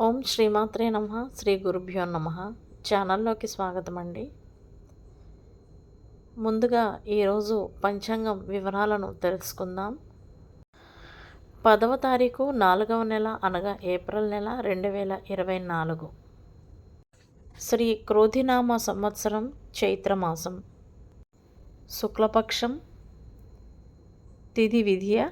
ఓం శ్రీమాత్రే నమ శ్రీ గురుభ్యో నమ. ఛానల్లోకి స్వాగతం అండి ముందుగా ఈరోజు పంచాంగం వివరాలను తెలుసుకుందాం. పదవ తారీఖు నాలుగవ నెల అనగా ఏప్రిల్ నెల రెండు వేల ఇరవై నాలుగు. శ్రీ క్రోధినామ సంవత్సరం చైత్రమాసం. శుక్లపక్షం. తిథి విధియ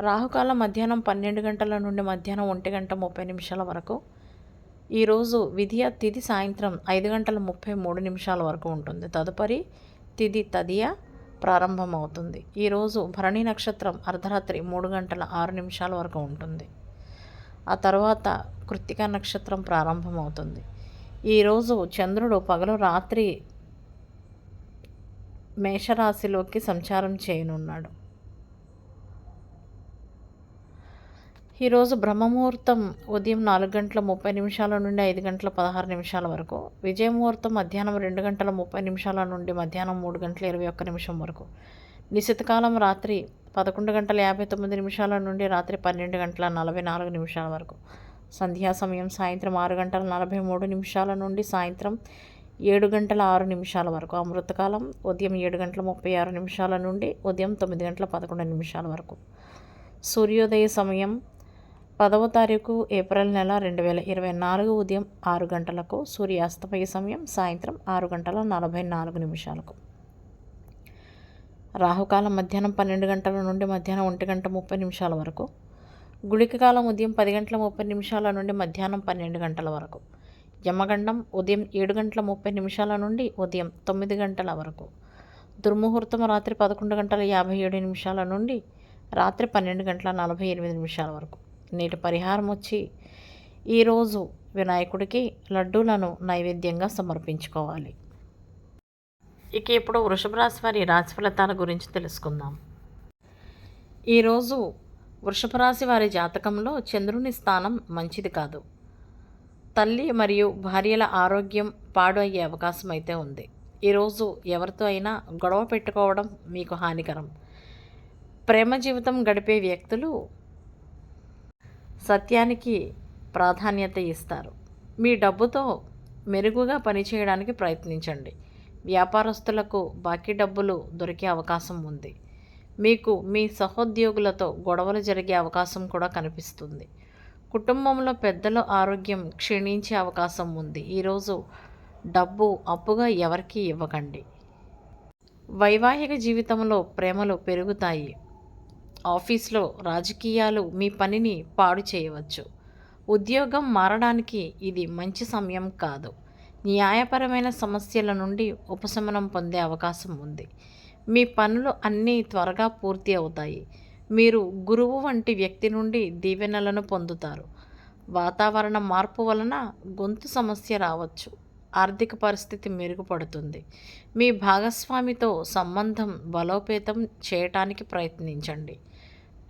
రాహుకాలం మధ్యాహ్నం పన్నెండు గంటల నుండి మధ్యాహ్నం ఒంటి గంట ముప్పై నిమిషాల వరకు. ఈరోజు విధియ తిథి సాయంత్రం ఐదు గంటల ముప్పై మూడు నిమిషాల వరకు ఉంటుంది. తదుపరి తిథి తదియ ప్రారంభమవుతుంది. ఈరోజు భరణి నక్షత్రం అర్ధరాత్రి మూడు గంటల ఆరు నిమిషాల వరకు ఉంటుంది. ఆ తర్వాత కృత్తిక నక్షత్రం ప్రారంభమవుతుంది. ఈరోజు చంద్రుడు పగలు రాత్రి మేషరాశిలోకి సంచారం చేయనున్నాడు. ఈరోజు బ్రహ్మముహూర్తం ఉదయం నాలుగు గంటల ముప్పై నిమిషాల నుండి ఐదు గంటల పదహారు నిమిషాల వరకు విజయముహూర్తం మధ్యాహ్నం రెండు గంటల ముప్పై నిమిషాల నుండి మధ్యాహ్నం మూడు గంటల ఇరవై ఒక్క నిమిషం వరకు. నిశితకాలం రాత్రి పదకొండు గంటల యాభై తొమ్మిది నిమిషాల నుండి రాత్రి పన్నెండు గంటల నలభై నాలుగు నిమిషాల వరకు. సంధ్యా సమయం సాయంత్రం ఆరు గంటల నలభై మూడు నిమిషాల నుండి సాయంత్రం ఏడు గంటల ఆరు నిమిషాల వరకు. అమృతకాలం ఉదయం ఏడు గంటల ముప్పై ఆరు నిమిషాల నుండి ఉదయం తొమ్మిది గంటల పదకొండు నిమిషాల వరకు. సూర్యోదయ సమయం పదవ తారీఖు ఏప్రిల్ నెల రెండు వేల ఇరవై నాలుగు ఉదయం ఆరు గంటలకు సూర్యాస్తమయ సమయం సాయంత్రం ఆరు గంటల నలభై నాలుగు నిమిషాలకు. రాహుకాలం మధ్యాహ్నం పన్నెండు గంటల నుండి మధ్యాహ్నం ఒంటి గంట ముప్పై నిమిషాల వరకు. గుళిక కాలం ఉదయం పది గంటల ముప్పై నిమిషాల నుండి మధ్యాహ్నం పన్నెండు గంటల వరకు. యమగండం ఉదయం ఏడు గంటల ముప్పై నిమిషాల నుండి ఉదయం తొమ్మిది గంటల వరకు. దుర్ముహూర్తం రాత్రి పదకొండు గంటల యాభై ఏడు నిమిషాల నుండి రాత్రి పన్నెండు గంటల నలభై ఎనిమిది నిమిషాల వరకు. నేటి పరిహారం వచ్చి ఈరోజు వినాయకుడికి లడ్డూలను నైవేద్యంగా సమర్పించుకోవాలి. ఇక ఇప్పుడు వృషభ రాశి వారి రాశి ఫలితాల గురించి తెలుసుకుందాం. ఈరోజు వృషభ రాశి వారి జాతకంలో చంద్రుని స్థానం మంచిది కాదు. తల్లి మరియు భార్యల ఆరోగ్యం పాడు అయ్యే అవకాశం అయితే ఉంది. ఈరోజు ఎవరితో అయినా గొడవ పెట్టుకోవడం మీకు హానికరం. ప్రేమ జీవితం గడిపే వ్యక్తులు సత్యానికి ప్రాధాన్యత ఇస్తారు. మీ డబ్బుతో మెరుగుగా పనిచేయడానికి ప్రయత్నించండి. వ్యాపారస్తులకు బాకీ డబ్బులు దొరికే అవకాశం ఉంది. మీకు మీ సహోద్యోగులతో గొడవలు జరిగే అవకాశం కూడా కనిపిస్తుంది. కుటుంబంలో పెద్దల ఆరోగ్యం క్షీణించే అవకాశం ఉంది. ఈరోజు డబ్బు అప్పుగా ఎవరికీ ఇవ్వకండి. వైవాహిక జీవితంలో ప్రేమలు పెరుగుతాయి. ఆఫీస్లో రాజకీయాలు మీ పనిని పాడు చేయవచ్చు. ఉద్యోగం మారడానికి ఇది మంచి సమయం కాదు. న్యాయపరమైన సమస్యల నుండి ఉపశమనం పొందే అవకాశం ఉంది. మీ పనులు అన్నీ త్వరగా పూర్తి అవుతాయి. మీరు గురువు వంటి వ్యక్తి నుండి దీవెనలను పొందుతారు. వాతావరణ మార్పు వలన గొంతు సమస్య రావచ్చు. ఆర్థిక పరిస్థితి మెరుగుపడుతుంది. మీ భాగస్వామితో సంబంధం బలోపేతం చేయటానికి ప్రయత్నించండి.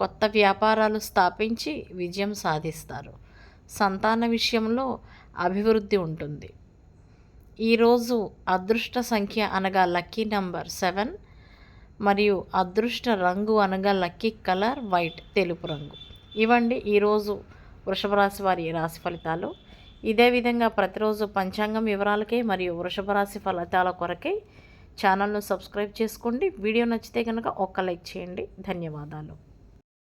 కొత్త వ్యాపారాలు స్థాపించి విజయం సాధిస్తారు. సంతాన విషయంలో అభివృద్ధి ఉంటుంది. ఈరోజు అదృష్ట సంఖ్య అనగా లక్కీ నంబర్ సెవెన్ మరియు అదృష్ట రంగు అనగా లక్కీ కలర్ వైట్ తెలుపు రంగు. ఇవండి ఈరోజు వృషభ రాశి వారి రాశి ఫలితాలు. ఇదే విధంగా ప్రతిరోజు పంచాంగం వివరాలకే మరియు వృషభ రాశి ఫలితాల కొరకై ఛానల్ను సబ్స్క్రైబ్ చేసుకోండి. వీడియో నచ్చితే కనుక ఒక్క లైక్ చేయండి. ధన్యవాదాలు.